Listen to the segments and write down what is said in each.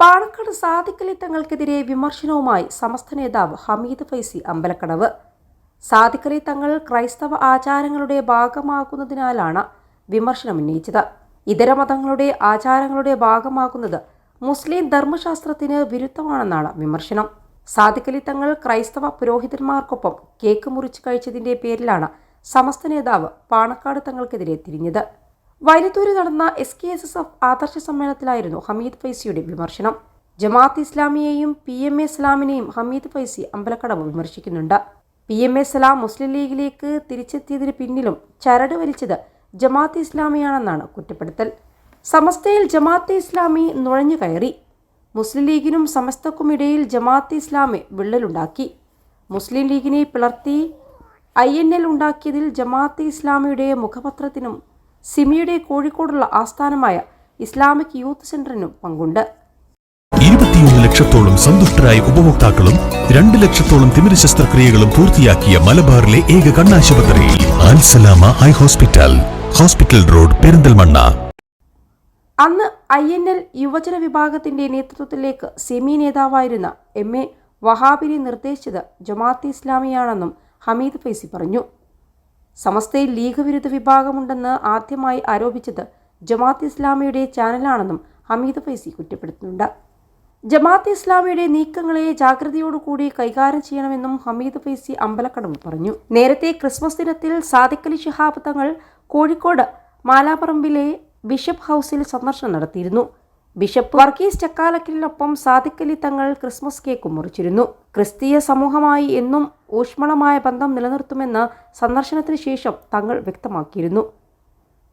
പാണക്കാട് സാദിഖലി തങ്ങൾക്കെതിരെ വിമർശനവുമായി സമസ്ത നേതാവ് ഹമീദ് ഫൈസി അമ്പലക്കടവ്. സാദിഖലി തങ്ങൾ ക്രൈസ്തവ ആചാരങ്ങളുടെ ഭാഗമാകുന്നതിനാലാണ് വിമർശനം ഉന്നയിച്ചത്. ഇതര മതങ്ങളുടെ ആചാരങ്ങളുടെ ഭാഗമാകുന്നത് മുസ്ലിം ധർമ്മശാസ്ത്രത്തിന് വിരുദ്ധമാണെന്നാണ് വിമർശനം. സാദിഖലി തങ്ങൾ ക്രൈസ്തവ പുരോഹിതന്മാർക്കൊപ്പം കേക്ക് മുറിച്ച് കഴിച്ചതിന്റെ പേരിലാണ് സമസ്ത നേതാവ് പാണക്കാട് തങ്ങൾക്കെതിരെ തിരിഞ്ഞത്. വൈലത്തൂരിൽ നടന്ന S K S S F ആദർശ സമ്മേളനത്തിലായിരുന്നു ഹമീദ് ഫൈസിയുടെ വിമർശനം. ജമാഅത്ത് ഇസ്ലാമിയെയും പി എം എ സലാമിനെയും Hameed Faizy Ambalakkadavu വിമർശിക്കുന്നുണ്ട്. P M A Salam Muslim ലീഗിലേക്ക് തിരിച്ചെത്തിയതിന് പിന്നിലും ചരട് വലിച്ചത് ജമാഅത്ത് ഇസ്ലാമിയാണെന്നാണ് കുറ്റപ്പെടുത്തൽ. സമസ്തയിൽ ജമാഅത്ത് ഇസ്ലാമി നുഴഞ്ഞു കയറി. മുസ്ലിം ലീഗിനും സമസ്തക്കും ഇടയിൽ ജമാഅത്തെ ഇസ്ലാമി വിള്ളലുണ്ടാക്കി. മുസ്ലിം ലീഗിനെ പിളർത്തി ഐ എൻ എൽ ഉണ്ടാക്കിയതിൽ ജമാഅത്ത് ഇസ്ലാമിയുടെ മുഖപത്രത്തിനും സിമിയുടെ കോഴിക്കോടുള്ള ആസ്ഥാനമായ ഇസ്ലാമിക് യൂത്ത് സെന്ററിനും പങ്കുണ്ട്. ഇരുപത്തിയൊന്ന് ലക്ഷത്തോളം സന്തുഷ്ടരായ ഉപഭോക്താക്കളും രണ്ട് ലക്ഷത്തോളം തിമിര ശസ്ത്രക്രിയകളും പൂർത്തിയാക്കിയ മലബാറിലെ ഏക കണ്ണാശുപത്രി Alsalama eye hospital hospital road Perinthalmanna. അന്ന് ഐ എൻ എൽ യുവജന വിഭാഗത്തിന്റെ നേതൃത്വത്തിലേക്ക് സെമി നേതാവായിരുന്ന എം എ വഹാബിനെ നിർദ്ദേശിച്ചത് ജമാഅത്ത് ഇസ്ലാമിയാണെന്നും ഹമീദ് ഫൈസി പറഞ്ഞു. സമസ്തയിൽ ലീഗ് വിരുദ്ധ വിഭാഗമുണ്ടെന്ന് ആദ്യമായി ആരോപിച്ചത് ജമാഅത്ത് ഇസ്ലാമിയുടെ ചാനലാണെന്നും ഹമീദ് ഫൈസി കുറ്റപ്പെടുത്തുന്നുണ്ട്. ജമാഅത്ത് ഇസ്ലാമിയുടെ നീക്കങ്ങളെ ജാഗ്രതയോടുകൂടി കൈകാര്യം ചെയ്യണമെന്നും ഹമീദ് ഫൈസി അമ്പലക്കടവ് പറഞ്ഞു. നേരത്തെ ക്രിസ്മസ് ദിനത്തിൽ സാദിഖലി ശിഹാബ് തങ്ങൾ കോഴിക്കോട് മാലാപ്പറമ്പിലെ ബിഷപ്പ് ഹൗസിൽ സന്ദർശനം നടത്തിയിരുന്നു. ബിഷപ്പ് വർഗീസ് ചക്കാലക്കലിനൊപ്പം സാദിഖലി തങ്ങൾ ക്രിസ്മസ് കേക്ക് മുറിച്ചിരുന്നു. ക്രിസ്തീയ സമൂഹമായി എന്നും ഊഷ്മളമായ ബന്ധം നിലനിർത്തുമെന്ന് സന്ദർശനത്തിന് ശേഷം തങ്ങൾ വ്യക്തമാക്കിയിരുന്നു.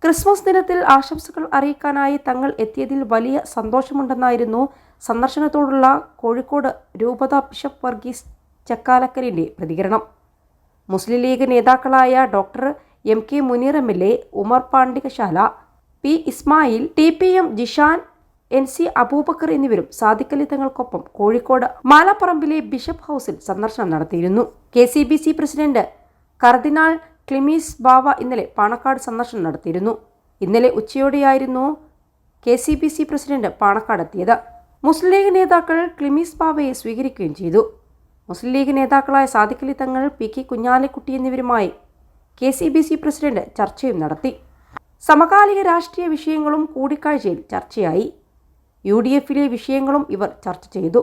ക്രിസ്മസ് ദിനത്തിൽ ആശംസകൾ അറിയിക്കാനായി തങ്ങൾ എത്തിയതിൽ വലിയ സന്തോഷമുണ്ടെന്നായിരുന്നു സന്ദർശനത്തോടുള്ള കോഴിക്കോട് രൂപത ബിഷപ്പ് വർഗീസ് ചക്കാലക്കലിന്റെ പ്രതികരണം. മുസ്ലിം ലീഗ് നേതാക്കളായ doctor M K Muneer M L A Umar Pandikasala P Ismail T P M Jishan N C Aboobacker എന്നിവരും സാദിഖലി തങ്ങൾക്കൊപ്പം കോഴിക്കോട് മാലാപ്പറമ്പിലെ ബിഷപ്പ് ഹൗസിൽ സന്ദർശനം നടത്തിയിരുന്നു. K C B C president cardinal Cleemis Bava ഇന്നലെ പാണക്കാട് സന്ദർശനം നടത്തിയിരുന്നു. ഇന്നലെ ഉച്ചയോടെയായിരുന്നു K C B C president Panakkad എത്തിയത്. മുസ്ലിം ലീഗ് നേതാക്കൾ ക്ലിമീസ് ബാവയെ സ്വീകരിക്കുകയും ചെയ്തു. മുസ്ലിം ലീഗ് നേതാക്കളായ സാദിഖലി തങ്ങൾ പി കെ കുഞ്ഞാലിക്കുട്ടി എന്നിവരുമായി K C B C president ചർച്ചയും നടത്തി. സമകാലിക രാഷ്ട്രീയ വിഷയങ്ങളും കൂടിക്കാഴ്ചയിൽ ചർച്ചയായി. യു ഡി എഫിലെ വിഷയങ്ങളും ഇവർ ചർച്ച ചെയ്തു.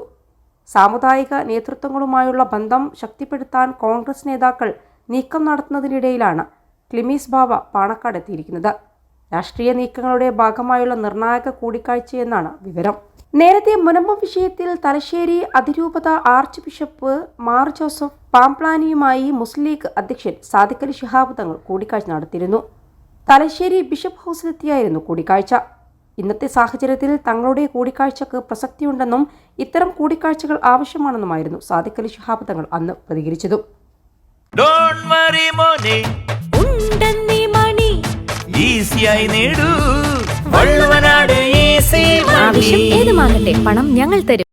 സാമുദായിക നേതൃത്വങ്ങളുമായുള്ള ബന്ധം ശക്തിപ്പെടുത്താൻ കോൺഗ്രസ് നേതാക്കൾ നീക്കം നടത്തുന്നതിനിടയിലാണ് ക്ലിമീസ് ബാവ പാണക്കാട് എത്തിയിരിക്കുന്നത്. രാഷ്ട്രീയ നീക്കങ്ങളുടെ ഭാഗമായുള്ള നിർണായക കൂടിക്കാഴ്ചയെന്നാണ് വിവരം. നേരത്തെ മുനമ്പം വിഷയത്തിൽ തലശ്ശേരി അതിരൂപത ആർച്ച് ബിഷപ്പ് മാർ ജോസഫ് പാംപ്ലാനിയുമായി മുസ്ലിം ലീഗ് അധ്യക്ഷൻ സാദിഖലി ശിഹാബ് തങ്ങൾ കൂടിക്കാഴ്ച നടത്തിയിരുന്നു. തലശ്ശേരി ബിഷപ്പ് ഹൗസിലെത്തിയായിരുന്നു കൂടിക്കാഴ്ച. ഇന്നത്തെ സാഹചര്യത്തിൽ തങ്ങളുടെ കൂടിക്കാഴ്ചക്ക് പ്രസക്തിയുണ്ടെന്നും ഇത്തരം കൂടിക്കാഴ്ചകൾ ആവശ്യമാണെന്നുമായിരുന്നു സാദിഖ് അലി ശിഹാബ് തങ്ങൾ അന്ന് പ്രതികരിച്ചത്. ആവശ്യം ഏതുമാകട്ടെ പണം ഞങ്ങൾ തരും.